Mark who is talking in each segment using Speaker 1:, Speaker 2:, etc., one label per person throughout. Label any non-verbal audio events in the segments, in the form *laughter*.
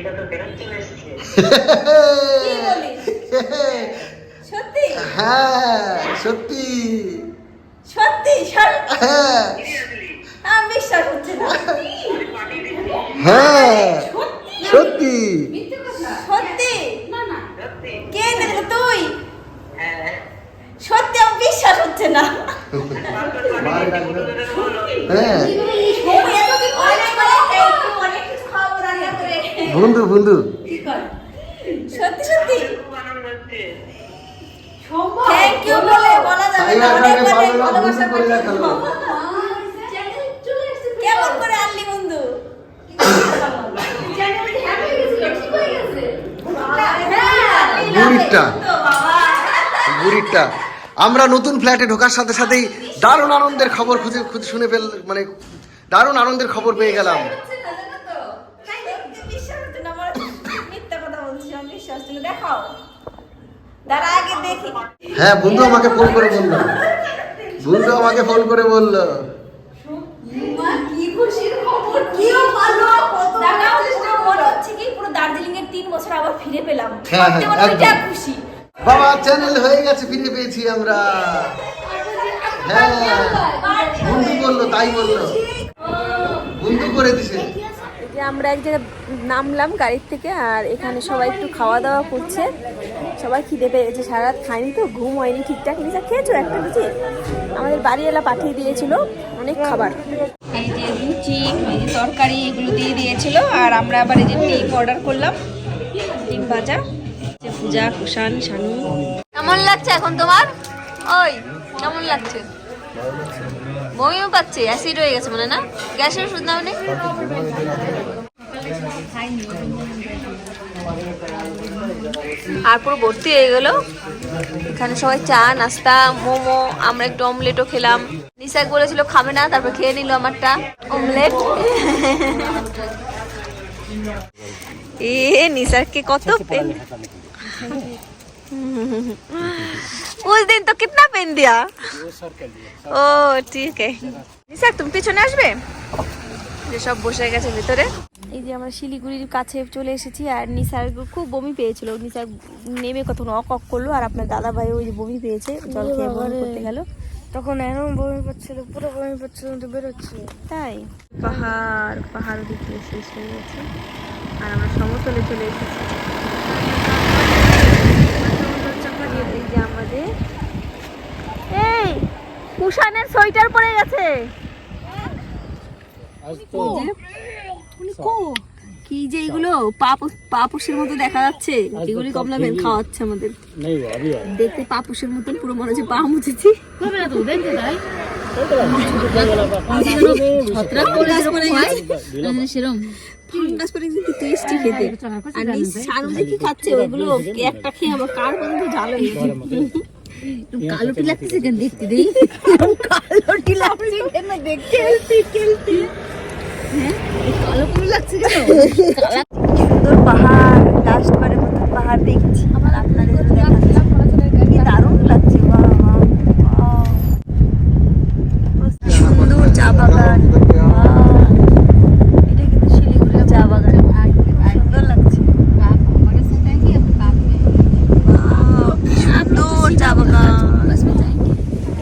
Speaker 1: *laughs* হ্যাঁ সত্যি?
Speaker 2: সত্যি সর-
Speaker 1: হ্যাঁ হ্যাঁ সত্যি
Speaker 2: সত্যি কে তুই
Speaker 3: হ্যাঁ
Speaker 2: সত্যি বিশ্বাস হচ্ছে না
Speaker 1: হ্যাঁ
Speaker 2: ও এতদিন অনেক করে একটু অনেক কিছু খাওয়াবো রান্না করে
Speaker 1: বন্ধু? বন্ধু
Speaker 2: সত্যি সত্যি?
Speaker 3: খুব আনন্দ হচ্ছে
Speaker 2: থ্যাংক ইউ বলে বলা যাবে না অনেক অনেক ভালোবাসা
Speaker 1: বন্ধু করে দেখাল।
Speaker 2: কেমন করে আনলি বন্ধু?
Speaker 1: বুড়িটা। বুড়িটা। আমরা নতুন ফ্ল্যাটে ঢোকার সাথে সাথেই দারুণ আনন্দের খবর খুঁজে খুঁজে শুনে ফেল মানে দারুণ আনন্দের খবর পেয়ে গেলাম।
Speaker 2: দাঁড়া, আগে দেখি।
Speaker 1: হ্যাঁ বন্ধু আমাকে ফোন করে বলল। বন্ধু আমাকে ফোন করে বলল।
Speaker 2: কিও ভালো, দেখাও, পুরো মনে হচ্ছে কি পুরো দার্জিলিং এর তিন বছর আবার ফিরে পেলাম।
Speaker 1: হ্যাঁ, হ্যাঁ, বাবা চ্যানেল হয়ে গেছে ফিরে পেয়েছি আমরা। হ্যাঁ। বন্ধু বলল তাই বলল। বন্ধু করে দিছে।
Speaker 4: যে আমরা এক জায়গায় নামলাম গাড়ির থেকে আর এখানে সবাই একটু খাওয়া দাওয়া করছে। সবাই খিদে পেয়েছে সারা রাত খাইনি তো ঘুম হয়নি ঠিকঠাক। নিচা খেয়েছো একটা লুচি আমাদের বাড়িওয়ালা পাঠিয়ে দিয়েছিল অনেক খাবার। এই যে লুচি যে তরকারি এগুলো দিয়ে দিয়েছিল। আর আমরা আবার এই যে ডিম অর্ডার করলাম। ডিম ভাজা। পূজা কুষাণ শানু। কেমন লাগছে এখন তোমার? ওই কেমন লাগছে? বমিও পাচ্ছে অ্যাসিড হয়ে গেছে মানে না? গ্যাসের ওষুধ নাও নে আর পুরো ভর্তি হয়ে গেল। এখানে সবাই চা, নাস্তা, মোমো, আমরা একটু অমলেটও খেলাম। নিশাক বলেছিল, খাবে না। তারপর খেয়ে নিল আমারটা। অমলেট? এ, নিসারকে কত उस दिन तो कितना पेन दिया ও ঠিক আছে নিসার তুমি পিছনে আসবে যে সব বসে গেছে ভিতরে এই যে আমরা শিলিগুড়ির কাছে চলে এসেছি আর নিসার খুব বমি পেয়েছিল নিসার নেমে কতক্ষণ অক অক করলো আর আপনার দাদা ভাই ওই যে বমি পেয়েছে জল খেয়ে বমি করতে গেল
Speaker 5: তখন এরকম বমি পাচ্ছিল পুরো বমি পাচ্ছিল তো বেরোচ্ছে
Speaker 4: তাই পাহাড় পাহাড় দিকে শেষ হয়ে গেছে আর আমরা সমতলে চলে এসেছি কুষানের সোয়েটার পরে গেছে। কি? যে এগুলো পাপ- পাপুসের মতো দেখা যাচ্ছে। যেগুলি কমলা বেন খাওয়াচ্ছে আমাদের। দেখতে পাপুসের মতন পুরো মনে হচ্ছে পা মুছেছি। ফাঙ্গাস পরে কিন্তু টেস্টি খেতে? আর সারু যে কি খাচ্ছে ওইগুলো একটা খেয়ে আমার কার পর্যন্ত ঝাল হয়ে গেছে কালোটি লাগতেছে কেন দেখতে দেই কালোটি লাগছে কেন দেখতে খেলতি খেলতি হ্যাঁ কালো পুরো লাগছে কেন সুন্দর পাহাড় লাস্ট বারের মতো পাহাড় দেখছি আমার আপনাদের দেখাচ্ছি কি দারুণ লাগছে বাহ সুন্দর চা বাগান Wow! এটা কিন্তু শিলিগুড়ির চা বাগান সুন্দর লাগছে Wow, কি সুন্দর চা বাগান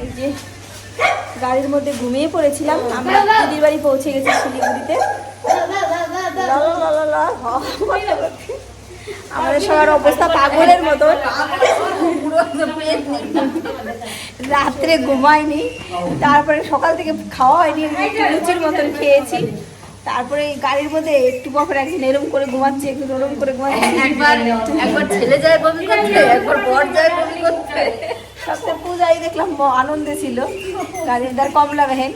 Speaker 4: এই যে গাড়ির মধ্যে ঘুমিয়ে পড়েছিলাম আমরা দিদির বাড়ি পৌঁছে গেছি শিলিগুড়িতে লা লা লা লা লা, আমাদের সবার অবস্থা পাগলের মতন। রাত্রে ঘুমাইনি তারপরে সকাল থেকে খাওয়া হয়নি একটু লুচির মতন খেয়েছি। তারপরে গাড়ির মধ্যে একটু পর একদিন এরম করে ঘুমাচ্ছে একটু নরম করে ঘুমাচ্ছে। একবার একবার ছেলে যায় বমি করতে একবার বর যায় বমি করতে। সবচেয়ে পূজাই দেখলাম আনন্দে ছিল। গাড়ির দ্বার কমলা বেহেন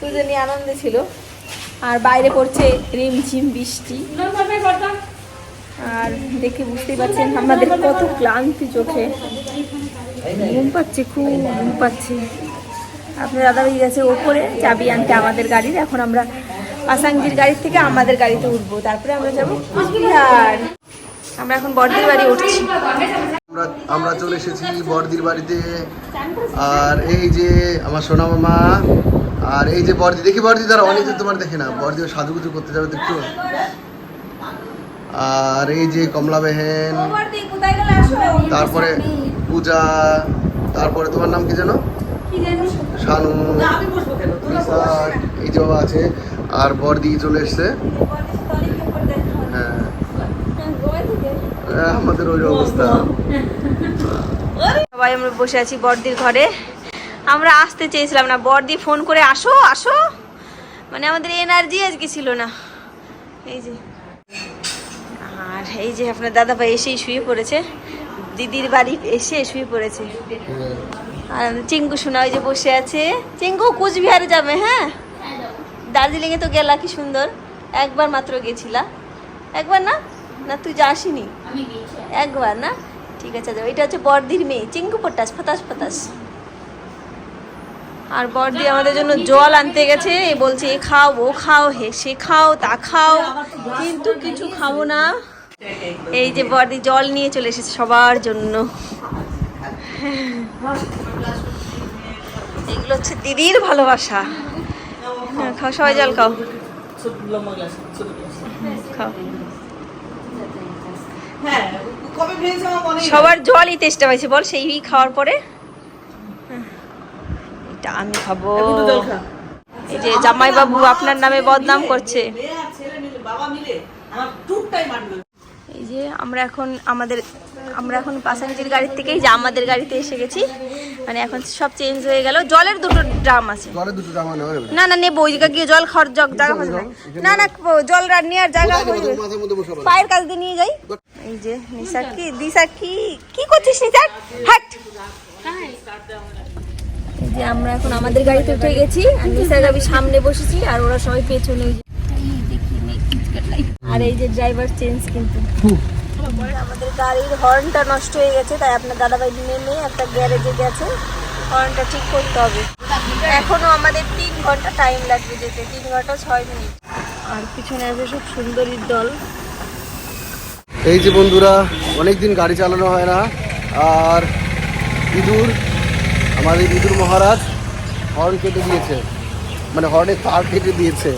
Speaker 4: দুজনই আনন্দে ছিল। আর বাইরে পড়ছে রিমঝিম বৃষ্টি। আর দেখে বুঝতেই পারছেন আমাদের কত ক্লান্তি চোখে। ঘুম পাচ্ছে, খুব ঘুম পাচ্ছে। আপনার দাদাভাই গেছে ওপরে, চাবি আনতে আমাদের গাড়ির। এখন আমরা পাসাঙ্গির গাড়ির থেকে আমাদের গাড়িতে উঠবো। তারপরে আমরা যাব কুচবিহার আমরা এখন বর্দির বাড়ি উঠছি।
Speaker 1: আমরা চলে এসেছি বড়দির বাড়িতে। আর এই যে আমার সোনা মামা আর এই যে বর্দি দেখি বর্দি তারা অনেক তোমার দেখে না বর্দি সাজুগুজু করতে যাবে একটু। আর এই যে কমলা বেহেন তারপরে পূজা তারপরে তোমার নাম কি
Speaker 2: যেন
Speaker 1: শানু। এই যে আছে আর বর্দি চলে এসছে।
Speaker 2: হয়।
Speaker 1: হ্যাঁ।
Speaker 2: হ্যাঁ,
Speaker 1: আমাদের ওই অবস্থা।
Speaker 4: সবাই আমরা বসে আছি বর্দির ঘরে। আমরা আসতে চেয়েছিলাম না। বর্দি ফোন করে আসো আসো। মানে আমাদের এনার্জি আজকে ছিল না। এই যে। আর এই যে আপনার দাদা ভাই এসেই শুয়ে পড়েছে। দিদির বাড়ি এসে শুয়ে পড়েছে। আর চিঙ্কু শোনা ওই যে বসে আছে। চিঙ্কু কুচবিহারে যাবে হ্যাঁ? দার্জিলিংয়ে তো গেলা কি সুন্দর। একবার মাত্র গেছিলা। একবার না? না তুই যাসনি একবার না? ঠিক আছে এটা হচ্ছে বর্দির মেয়ে চিঙ্কু পটাস ফতাস ফতাস আর বর্দি আমাদের জন্য জল আনতে গেছে। বলছে এ খাও ও খাও হে সে খাও তা খাও কিন্তু কিছু খাব না। এই যে বর্দি জল নিয়ে চলে এসেছে সবার জন্য। এগুলো হচ্ছে দিদির ভালোবাসা। হ্যাঁ, খাও সবাই জল খাও। খাও। সবার জলই তেষ্টা পাইছে। বল সেই খাওয়ার পরে? হ্যাঁ। এটা আমি খাব। এই যে জামাই বাবু আপনার নামে বদনাম করছে। এই যে আমরা এখন আমাদের আমরা এখন পাসাঞ্জির গাড়ির থেকেই যে আমাদের গাড়িতে এসে গেছি। মানে এখন সব চেঞ্জ হয়ে গেল। জলের দুটো ড্রাম আছে। না না নেব ওইদিকে গিয়ে জল খাওয়ার জগ জায়গা হবে না। না না জল নেওয়ার জায়গা হয়ে
Speaker 1: বসে
Speaker 4: পায়ের কাছ দিয়ে নিয়ে যাই। এই যে নিশা কি দিশা কি কি করছিস নিশা? হাট। যে আমরা এখন আমাদের গাড়িতে উঠে গেছি আর গাড়ি সামনে বসেছি আর ওরা সবাই পেছনে আর এই যে ড্রাইভার চেঞ্জ কিন্তু। আমাদের গাড়ির হর্নটা নষ্ট হয়ে গেছে, তাই আপনার দাদাভাই নেমে একটা গ্যারেজে গেছে। হর্নটা ঠিক করতে হবে। এখনও আমাদের তিন ঘণ্টা টাইম লাগবে যেতে, তিন ঘণ্টা ছয় মিনিট। আর পিছনে আছে সব সুন্দরীর দল।
Speaker 1: এই যে বন্ধুরা, অনেকদিন গাড়ি চালানো হয় না, আর ইঁদুর আমাদের ইঁদুর মহারাজ হর্ন কেটে দিয়েছে। মানে হর্নের তার কেটে দিয়েছে।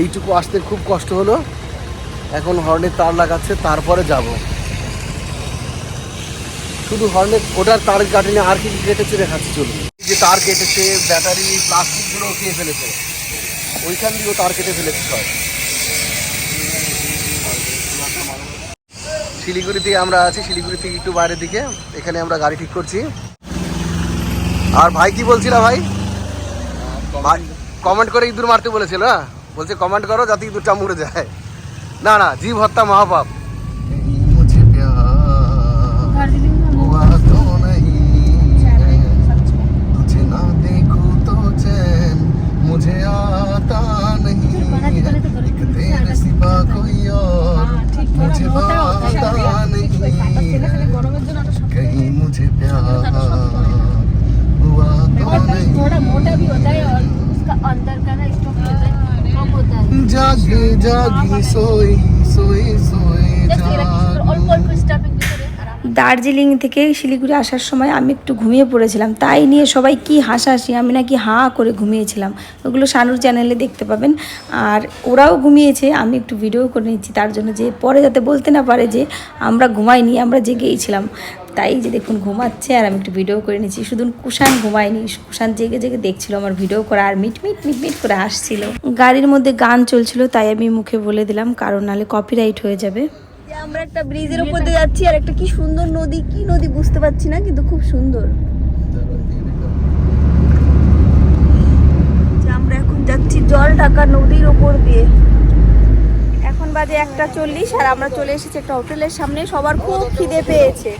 Speaker 1: এইটুকু আসতে খুব কষ্ট হলো। এখন হর্নের তার লাগাচ্ছে, তারপরে যাব। শুধু হর্নের ওটার তার কাটেনি আর কি কেটেছে দেখাচ্ছি, চলুন। যে তার কেটেছে, ব্যাটারি প্লাস্টিকগুলো খেয়ে ফেলেছে। ওইখান দিয়েও তার কেটে ফেলেছে সব। শিলিগুড়ি থেকে আমরা আছি শিলিগুড়ি থেকে একটু বাইরের দিকে। এখানে আমরা গাড়ি ঠিক করছি। আর ভাই কি বলছিল ভাই ভাই কমেন্ট করে ইঁদুর মারতে বলেছিল না বলছে কমেন্ট করো যাতে ইঁদুরটা মরে যায় না না জীব হত্যা মহাপাপ মুঝে প্যার हुआ तो नहीं है तुझे ना देखूं तो चैन मुझे आता नहीं है एक तेरे सिवा कोई और मुझे होता है और उसका अंदर का जागी हाँ, जागी हाँ, सोई सोई सोई जागी और कौन को स्टॉपिंग
Speaker 2: দার্জিলিং থেকে শিলিগুড়ি আসার সময় আমি একটু ঘুমিয়ে পড়েছিলাম। তাই নিয়ে সবাই কি হাসাহাসি, আমি নাকি হাঁ করে ঘুমিয়েছিলাম। ওগুলো শানুর চ্যানেলে দেখতে পাবেন। আর ওরাও ঘুমিয়েছে, আমি একটু ভিডিও করে নিচ্ছি। তার জন্য যে পরে যাতে বলতে না পারে যে আমরা ঘুমাইনি, আমরা জেগেইছিলাম তাই যে দেখুন ঘুমাচ্ছে আর আমি একটু ভিডিও করে নিচ্ছি। শুধু কুষাণ ঘুমায়নি, কুষাণ জেগে জেগে দেখছিল আমার ভিডিও করা আর মিট মিট মিট মিট করে হাসছিল। গাড়ির মধ্যে গান চলছিল, তাই আমি মুখে বলে দিলাম, কারণ নাহলে কপিরাইট হয়ে যাবে।
Speaker 4: আমরা একটা ব্রিজের উপর দিয়ে যাচ্ছি আর একটা কি সুন্দর নদী, কি নদী বুঝতে পারছি না, কিন্তু খুব সুন্দর। আমরা এখন যাচ্ছি জল ঢাকা নদীর উপর দিয়ে। এখন বাজে একটা চল্লিশ আর আমরা চলে এসেছি একটা হোটেলের সামনে। সবার খুব খিদে পেয়েছে।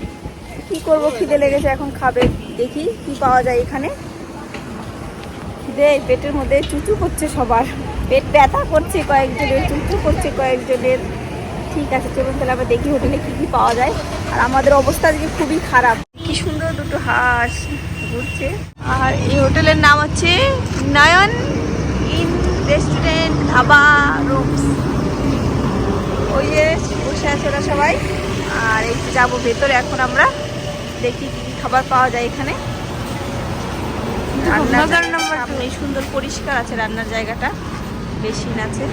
Speaker 4: কি করব, খিদে লেগেছে, এখন খাবে। দেখি কি পাওয়া যায় এখানে। খিদে, পেটের মধ্যে চুচু করছে সবার। পেট ব্যথা করছে কয়েকজনের, চুচু করছে কয়েকজনের। ঠিক আছে চলুন তাহলে আবার দেখি হোটেলে কি কি পাওয়া যায়। আর আমাদের অবস্থা আজকে খুবই খারাপ। কি সুন্দর দুটো হাঁস ঘুরছে। আর এই হোটেলের নাম হচ্ছে Nayan inn restaurant dhaba rooms. ওই যে বসে আছে ওরা সবাই। আর এই যাব ভেতরে এখন আমরা দেখি কি কি খাবার পাওয়া যায় এখানে। রান্নার সামনে। সুন্দর পরিষ্কার আছে রান্নার জায়গাটা। বেসিন আছে।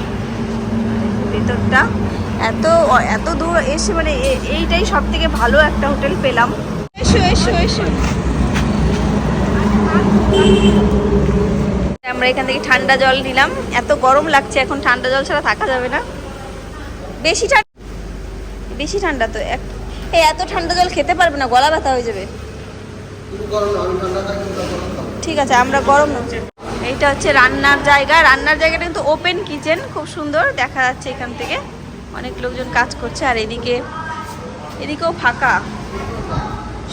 Speaker 4: ভেতরটা। এত এত দূর এসে মানে এইটাই সব থেকে ভালো একটা হোটেল পেলাম। এসো এসো এসো। আমরা এখান থেকে ঠান্ডা জল নিলাম। এত গরম লাগছে এখন ঠান্ডা জল ছাড়া থাকা যাবে না। বেশি ঠান্ডা বেশি ঠান্ডা তো এই এত ঠান্ডা জল খেতে পারবে না গলা ব্যথা হয়ে যাবে। ঠিক আছে আমরা গরম এইটা হচ্ছে রান্নার জায়গা। রান্নার জায়গাটা কিন্তু ওপেন কিচেন খুব সুন্দর দেখা যাচ্ছে এখান থেকে। অনেক লোকজন কাজ করছে আর এদিকে এদিকেও ফাঁকা।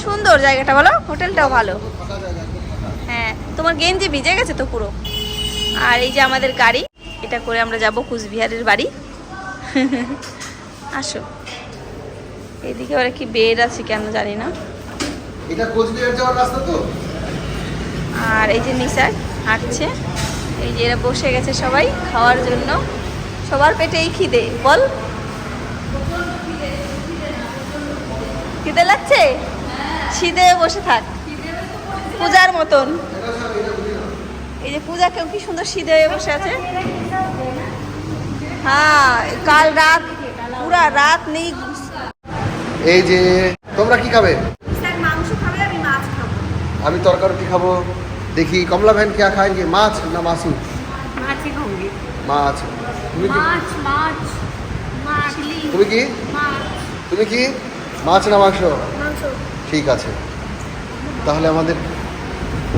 Speaker 4: সুন্দর জায়গাটা বলো? হোটেলটাও ভালো। হ্যাঁ তোমার গেঞ্জি ভিজে গেছে তো পুরো? আর এই যে আমাদের গাড়ি এটা করে আমরা যাব কুচবিহারের বাড়ি। *laughs* আসো। এদিকে ওরা কি বেড আছে কেন জানি না।
Speaker 1: এটা কোচবিহার যাওয়ার রাস্তা তো?
Speaker 4: আর এই যে নিসার। হাঁটছে। এই যে এরা বসে গেছে সবাই খাওয়ার জন্য। সবার পেটেই খিদে। বল। খিদে লাগছে? খিদে বসে থাক। পূজার মতন। এই যে পূজা কেউ কি সুন্দর সিদে হয়ে বসে আছে? হ্যাঁ কাল রাত পুরা রাত নেই
Speaker 1: এই যে তোমরা কি খাবে?
Speaker 4: মাংস খাবে আমি মাছ খাব।
Speaker 1: আমি তরকারি খাব? দেখি কমলা ভ্যান কে খাएंगे মাছ না মাসু
Speaker 4: মাছই খাবি?
Speaker 1: মাছ। তুমি কি?
Speaker 5: মাছ মাছ মাছ
Speaker 1: তুমি কি?
Speaker 5: মাছ।
Speaker 1: তুমি কি? মাছ না মাংস?
Speaker 5: মাংস।
Speaker 1: ঠিক আছে। তাহলে আমাদের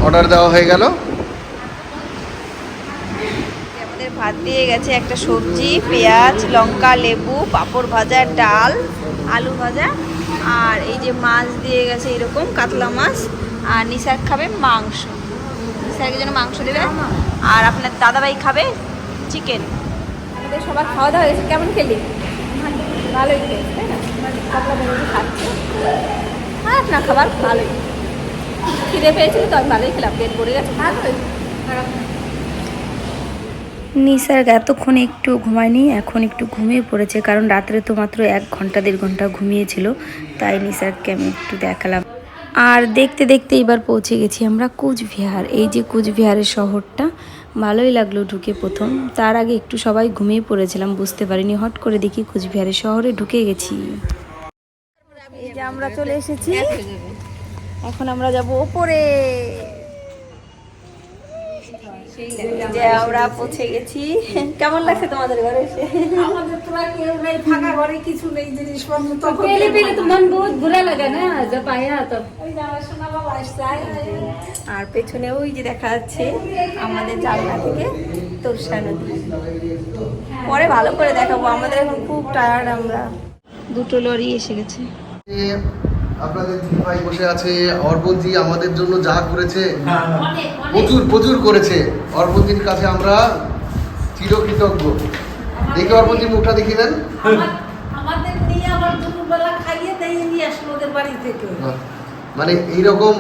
Speaker 1: অর্ডার দেওয়া হয়ে গেল।
Speaker 4: আমাদের ভাত দিয়ে গেছে একটা সবজি পেঁয়াজ লঙ্কা লেবু পাঁপড় ভাজা ডাল আলু ভাজা। আর এই যে মাছ দিয়ে গেছে এরকম কাতলা মাছ আর নিসার খাবে মাংস। নিসারকে জন্য মাংস দেবে। আর আপনার দাদাভাই খাবে চিকেন। আমাদের সবার খাওয়া দাওয়া হয়েছে। কেমন খেলি? ভালোই খেয়েছে তাই না? খাচ্ছে। খারাপ না খাবার ভালোই। খিদে পেয়েছিল তো আমি ভালোই খেলাম। পেট ভরে গেছে ভালোই। খারাপ
Speaker 2: নিসার্গ এতক্ষণ একটু ঘুমায়নি এখন একটু ঘুমিয়ে পড়েছে। কারণ রাত্রে তো মাত্র এক ঘণ্টা দেড় ঘণ্টা ঘুমিয়েছিল। তাই নিসার্গকে আমি একটু দেখালাম। আর দেখতে দেখতে এবার পৌঁছে গেছি আমরা কুচবিহার। এই যে কুচবিহারের শহরটা, ভালোই লাগল ঢুকে প্রথম। তার আগে একটু সবাই ঘুমিয়ে পড়েছিলাম, বুঝতে পারিনি, হট করে দেখি কুচবিহারের শহরে ঢুকে গেছি।
Speaker 4: আমরা চলে এসেছি। এখন আমরা যাব ওপরে। যে আমরা পৌঁছে গেছি। কেমন লাগছে তোমাদের ঘরে এসে?
Speaker 6: ফাঁকা কিছু নেই জিনিসপত্র না তো।
Speaker 4: আর পেছনে ওই যে দেখা যাচ্ছে আমাদের জানলা থেকে তোরসা নদী। পরে ভালো করে দেখাবো আমাদের এখন খুব টায়ার্ড আমরা। দুটো লরি এসে গেছে।
Speaker 1: আপনাদের দিদি ভাই বসে আছে অর্পণজি আমাদের জন্য যা করেছে প্রচুর প্রচুর করেছে। অর্পণজির কাছে আমরা চিরকৃতজ্ঞ। দেখি অর্পণজির মুখটা দেখি দেন।
Speaker 6: আমাদের নিয়ে আবার দুপুরবেলা খাইয়ে দিয়ে নিয়ে আসলো ওদের বাড়ি থেকে।
Speaker 1: মানে এইরকম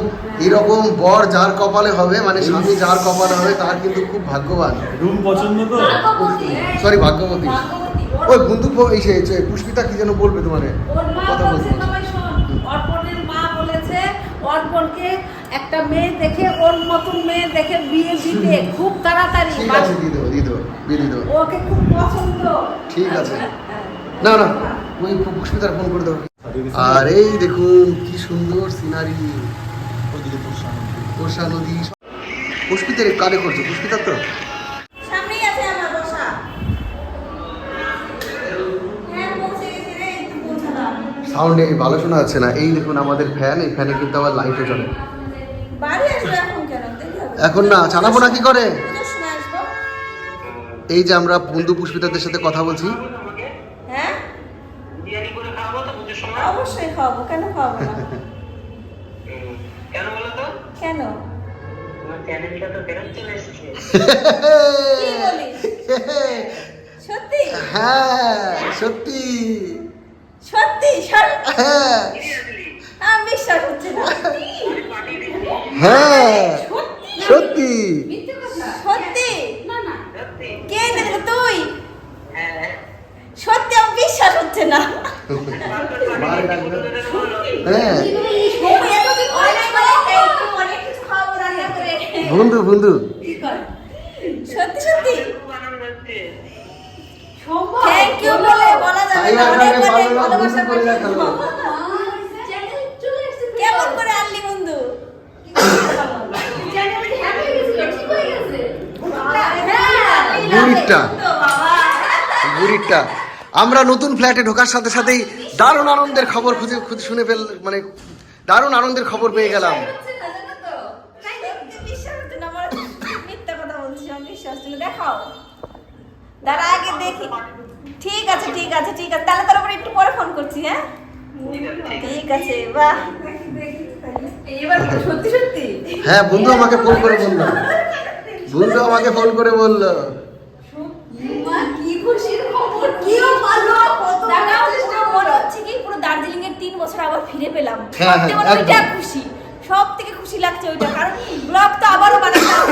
Speaker 1: এইরকম বর যার কপালে হবে মানে স্বামী যার কপালে হবে তার কিন্তু খুব ভাগ্যবান।
Speaker 7: রুম পছন্দ তো?
Speaker 1: সরি ভাগ্যবতী। ওই বন্দুক এই সে সে পুষ্পিতা কি যেন বলবে তোমার? কথা
Speaker 6: বলছে
Speaker 1: বলছে
Speaker 6: না ভাই শোন, অর্পণের মা বলেছে অর্পণকে একটা মেয়ে দেখে ওর মতন মেয়ে দেখে বিয়ে দিতে খুব তাড়াতাড়ি।
Speaker 1: ঠিক আছে দিয়ে দেবো দিয়ে দেবো দিয়ে দিয়ে দেবো।
Speaker 6: ওকে খুব পছন্দ।
Speaker 1: ঠিক আছে। না না ওই পুষ্পিতার ফোন করে দেবো আর এই দেখুন কি সুন্দর সিনারি বর্ষা নদী পুষ্পিতের কারে করছে পুষ্পিতার তো
Speaker 4: সামনেই আছে আমার বসা হ্যাঁ পৌঁছে গেছি রে একটু পৌঁছালাম
Speaker 1: সাউন্ডে ভালো শোনা যাচ্ছে না। এই দেখুন আমাদের ফ্যান এই ফ্যানে কিন্তু আবার লাইটও
Speaker 4: আসব এখন
Speaker 1: না চালাবো না কি করে? এই যে আমরা বন্ধু পুষ্পিতাদের সাথে কথা বলছি।
Speaker 4: হ্যাঁ?
Speaker 3: বিরিয়ানি করে খাওয়াবো তো পুজোর সময়
Speaker 4: অবশ্যই খাওয়াবো কেন খাওয়াবো না?
Speaker 3: কেন? বলো তো
Speaker 4: কেন
Speaker 3: চ্যানেলটা তো ফেরত চলে এসেছে
Speaker 4: কি বলিস? *laughs* সত্যি?
Speaker 1: হ্যাঁ সত্যি।
Speaker 4: সত্যি সত্যি।
Speaker 1: হ্যাঁ।
Speaker 4: আমার বিশ্বাস হচ্ছে না।
Speaker 1: হ্যাঁ। সত্যি।
Speaker 4: সত্যি।
Speaker 3: সত্যি।
Speaker 4: কে তুই। সত্যি আমার বিশ্বাস হচ্ছে না।
Speaker 1: হ্যাঁ।
Speaker 4: ও এতদিন অনেক করে একটু অনেক কিছু খাওয়াবো রান্না করে
Speaker 1: বন্ধু বন্ধু
Speaker 4: সত্যি সত্যি
Speaker 3: খুব আনন্দ হচ্ছে
Speaker 4: থ্যাংক ইউ বলে বলা যাবে
Speaker 1: ড্রাইভার
Speaker 2: কেমন করে আনলি বন্ধু?
Speaker 1: আমরা নতুন ফ্ল্যাটে ঢোকার সাথে সাথেই দারুণ আনন্দের খবর খুঁজে খুঁজে শুনে ফেল মানে দারুণ আনন্দের খবর পেয়ে গেলাম।
Speaker 2: দেখাও। দাঁড়া আগে দেখি। ঠিক আছে ঠিক আছে ঠিক আছে। তাহলে তোর উপরে একটু পরে ফোন করছি হ্যাঁ? ঠিক আছে বাহ। এবার সত্যি সত্যি?
Speaker 1: হ্যাঁ বন্ধু আমাকে ফোন করে বলল। বন্ধু আমাকে ফোন করে বলল।
Speaker 2: কি খুশির খবর কি ভালো। কত মনে হচ্ছে কি পুরো দার্জিলিং এর তিন বছর আবার ফিরে পেলাম।
Speaker 1: হ্যাঁ, হ্যাঁ,
Speaker 2: খুশি সব থেকে খুশি লাগছে ওইটা। কারণ ব্লগ তো আবারও বানাতাম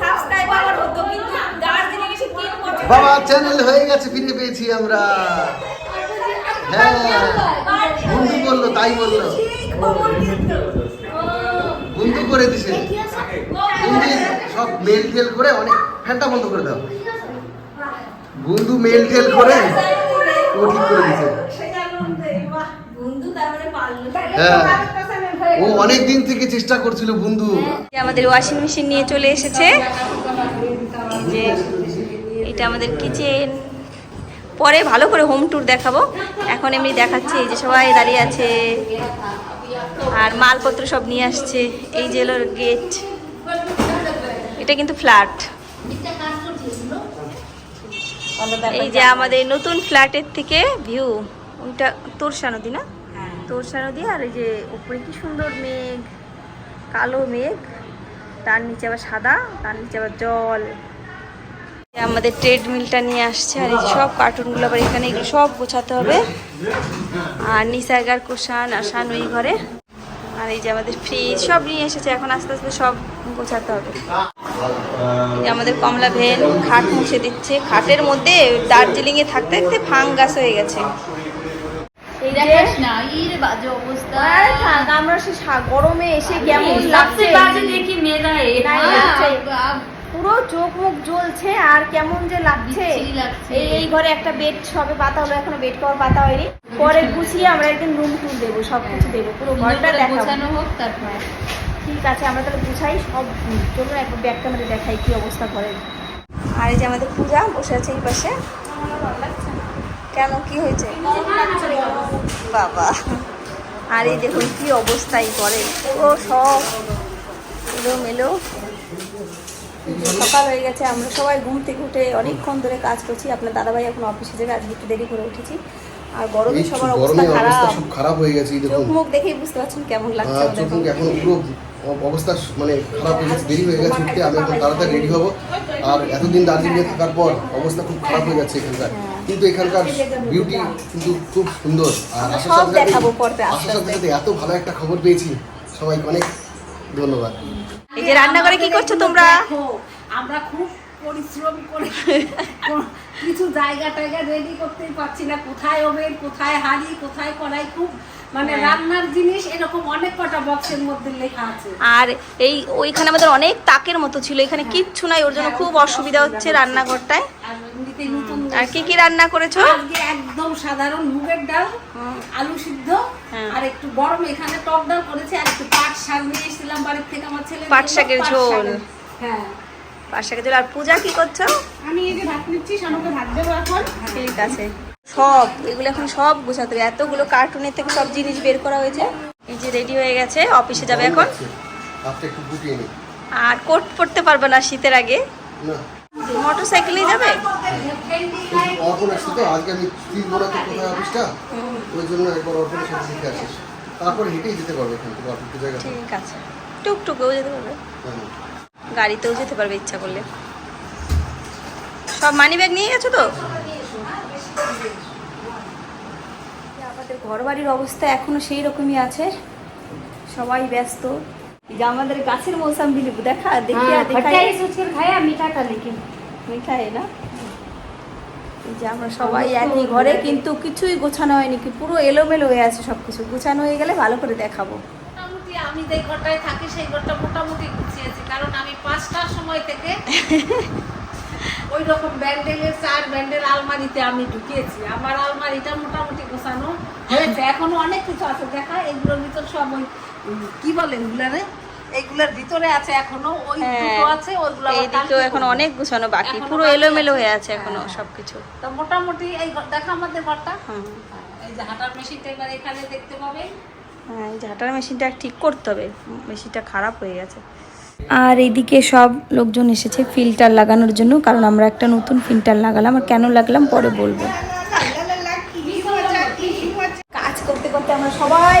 Speaker 2: সাবস্ক্রাইব *laughs* আবার হতো কিন্তু দার্জিলিং এসে তিন বছর
Speaker 1: বাবা চ্যানেল হয়ে গেছে, ফিরে পেয়েছি আমরা। হ্যাঁ বন্ধু বলল, তাই বলল। বন্ধু করে দিছে। সব মেল টেল করে অনেক ফ্যানটা বন্ধ করে দাও। বন্ধু মেল টেল করে, ও ঠিক করে দিছে। হ্যাঁ ও অনেক দিন থেকে চেষ্টা করছিল বন্ধু।
Speaker 4: আমাদের ওয়াশিং মেশিন নিয়ে চলে এসেছে। যে এটা আমাদের কিচেন পরে ভালো করে হোম ট্যুর দেখাবো। এখন এমনি দেখাচ্ছি এই যে সবাই দাঁড়িয়ে আছে। আর মালপত্র সব নিয়ে আসছে। এই যে গেট এটা কিন্তু ফ্ল্যাট এই যে আমাদের নতুন ফ্ল্যাটের থেকে ভিউ ওইটা তোরসা নদী না? তোরসা নদী আর এই যে উপরে কি সুন্দর মেঘ। কালো মেঘ। তার নিচে আবার সাদা, তার নিচে আবার জল। আমাদের ট্রেডমিলটা নিয়ে আসছে আর এই সব কার্টুনগুলো আবার এখানে এগুলো সব গোছাতে হবে। আর নিসার্গার কোষান আর শান ওই ঘরে। আর এই যে আমাদের ফ্রিজ সব নিয়ে এসেছে এখন আস্তে আস্তে সব গোছাতে হবে। আমাদের কমলা ভেন খাট মুছে দিচ্ছে। খাটের মধ্যে দার্জিলিং এ থাকতে থাকতে ফাঙ্গাস হয়ে গেছে। আমরা সে গরমে এসে কেমন লাগছে?
Speaker 6: দেখি মেয়েরা।
Speaker 4: পুরো চোখ মুখ জ্বলছে আর কেমন যে লাগছে। এই এই ঘরে একটা বেড সবে পাতা হলো এখনও বেড কভার পাতা হয়নি। পরে গুছিয়ে আমরা একদিন রুম টুর দেবো সব কিছু দেবো পুরো ঘরটা দেখাবো।
Speaker 6: হোক তারপর।
Speaker 4: ঠিক আছে আমরা তাহলে গুছাই সব চলো একবার ব্যাগ ক্যামেরা দেখাই কি অবস্থা করে আর এই যে আমাদের পূজা বসে আছে এই পাশে। কেন কি হয়েছে? বাবা। আর এই দেখুন কি অবস্থাই করে পুরো সব এলো মেলো সকাল হয়ে গেছে আমরা সবাই ঘুম থেকে উঠে অনেকক্ষণ ধরে কাজ করছি। আপনার দাদাভাই এখন অফিসে যাবে আজকে একটু দেরি করে উঠেছি। আর গরমে সবার অবস্থা খারাপ।
Speaker 1: খুব খারাপ হয়ে গেছে
Speaker 4: চোখ মুখ দেখেই বুঝতে পারছেন কেমন লাগছে
Speaker 1: চোখ এখন। পুরো অবস্থা মানে খারাপ হয়ে গেছে দেরি হয়ে গেছে উঠতে। আমি এখন তাড়াতাড়ি রেডি হব। আর এতদিন দার্জিলিংয়ে থাকার পর অবস্থা খুব খারাপ হয়ে যাচ্ছে এখানকার। কিন্তু এখানকার বিউটি কিন্তু খুব সুন্দর। আর আসার সাথে সাথে- আসার এত ভালো একটা খবর পেয়েছি। সবাইকে অনেক ধন্যবাদ।
Speaker 4: এই যে রান্না করে কি করছ তোমরা?
Speaker 6: আমরা খুব পরিশ্রম করে কিছু জায়গা টায়গা রেডি করতেই পারছি না। কোথায় ওভেন কোথায় হাঁড়ি কোথায় কড়াই খুব মানে রান্নার জিনিস এরকম অনেক কটা বক্সের মধ্যে লেখা আছে।
Speaker 4: আর এই ওইখানে আমাদের অনেক তাকের মতো ছিল এখানে কিচ্ছু নাই ওর জন্য খুব অসুবিধা হচ্ছে রান্নাঘরটায়।
Speaker 6: আর
Speaker 4: কি কি রান্না করেছ?
Speaker 6: আজকে একদম সাধারণ মুগের ডাল আলু সিদ্ধ
Speaker 4: হ্যাঁ।
Speaker 6: আর একটু গরম এখানে টক ডাল করেছে আর একটু পাট শাক নিয়ে এসেছিলাম বাড়ির থেকে আমার ছেলে।
Speaker 4: পাট শাকের ঝোল।
Speaker 6: হ্যাঁ।
Speaker 4: পাশে গেছিল আর পূজা কি করছ?
Speaker 6: আমি এই যে ভাত নিচ্ছি শানুকে ভাত দেবো এখন।
Speaker 4: ঠিক আছে। সব এগুলো এখন সব গোছাতে হবে। এতগুলো কার্টুনের থেকে সব জিনিস বের করা হয়েছে। এই যে রেডি হয়ে গেছে অফিসে যাবে এখন। আর কোট পরতে পারবে না শীতের আগে?
Speaker 1: না।
Speaker 4: মোটর সাইকেলে যাবে?
Speaker 1: অর্পণ আসছে তো আজকে আমি তিন বড় তো কোথায় অফিসটা ওই জন্য একবার অর্পণের সাথে দেখে আসিস। তারপর হেঁটেই যেতে পারবে এখান থেকে জায়গা
Speaker 4: ঠিক আছে। টুকটুকেও যেতে পারবে।
Speaker 1: হ্যাঁ।
Speaker 4: গাড়িতেও যেতে পারবে ইচ্ছা করলে। সব মানি ব্যাগ নিয়ে গেছো তো? আমাদের ঘর বাড়ির অবস্থা এখনও সেই রকমই আছে। সবাই ব্যস্ত। যে আমাদের গাছের মৌসাম্বি লেবু দেখা না? আমরা সবাই একই ঘরে কিন্তু কিছুই গোছানো হয়নি কি পুরো এলোমেলো হয়ে আছে সবকিছু। গোছানো হয়ে গেলে ভালো করে দেখাবো।
Speaker 6: আমি যে ঘরটায় থাকি সেই ঘরটা মোটামুটি গুছিয়েছি কারণ আমি পাঁচটার সময় থেকে *laughs* ওই রকম ব্যান্ডেলের চার ব্যান্ডেল আলমারিতে আমি ঢুকিয়েছি। আমার আলমারিটা মোটামুটি গোছানো হয়েছে। এখনও অনেক কিছু আছে দেখা এগুলোর ভিতর সব কি বলে এগুলারে? এইগুলোর ভিতরে আছে এখনও ওই দুটো আছে ওইগুলো
Speaker 4: এইদিকেও
Speaker 6: কালকে
Speaker 4: এখন অনেক গুছানো বাকি পুরো এলোমেলো হয়ে আছে এখনও
Speaker 6: হ্যাঁ।
Speaker 4: সবকিছু।
Speaker 6: তো মোটামুটি এই দেখা আমাদের ঘরটা।
Speaker 4: হুম।
Speaker 6: এই যে হাঁটার মেশিনটা এবার এখানে দেখতে পাবেন
Speaker 4: হ্যাঁ এই ঝাঁটার মেশিনটা ঠিক করতে হবে মেশিনটা খারাপ হয়ে গেছে। আর এইদিকে সব লোকজন এসেছে ফিল্টার লাগানোর জন্য কারণ আমরা একটা নতুন ফিল্টার লাগালাম আর কেন লাগলাম পরে বলব। কাজ করতে করতে আমরা সবাই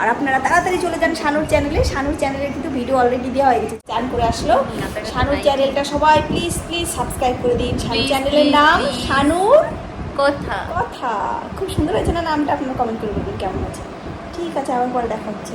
Speaker 4: আর আপনারা তাড়াতাড়ি চলে যান শানুর চ্যানেলে শানুর চ্যানেলে কিন্তু ভিডিও অলরেডি দেওয়া হয়ে গেছে। চান করে আসলো। শানুর চ্যানেলটা সবাই প্লিজ প্লিজ সাবস্ক্রাইব করে দিন। শানুর চ্যানেলের নাম শানুর
Speaker 2: কথা।
Speaker 4: কথা। খুব সুন্দর হয়েছে না? নামটা আপনারা কমেন্ট করে বলবেন কেমন আছে ঠিক আছে আবার পরে দেখা হচ্ছে।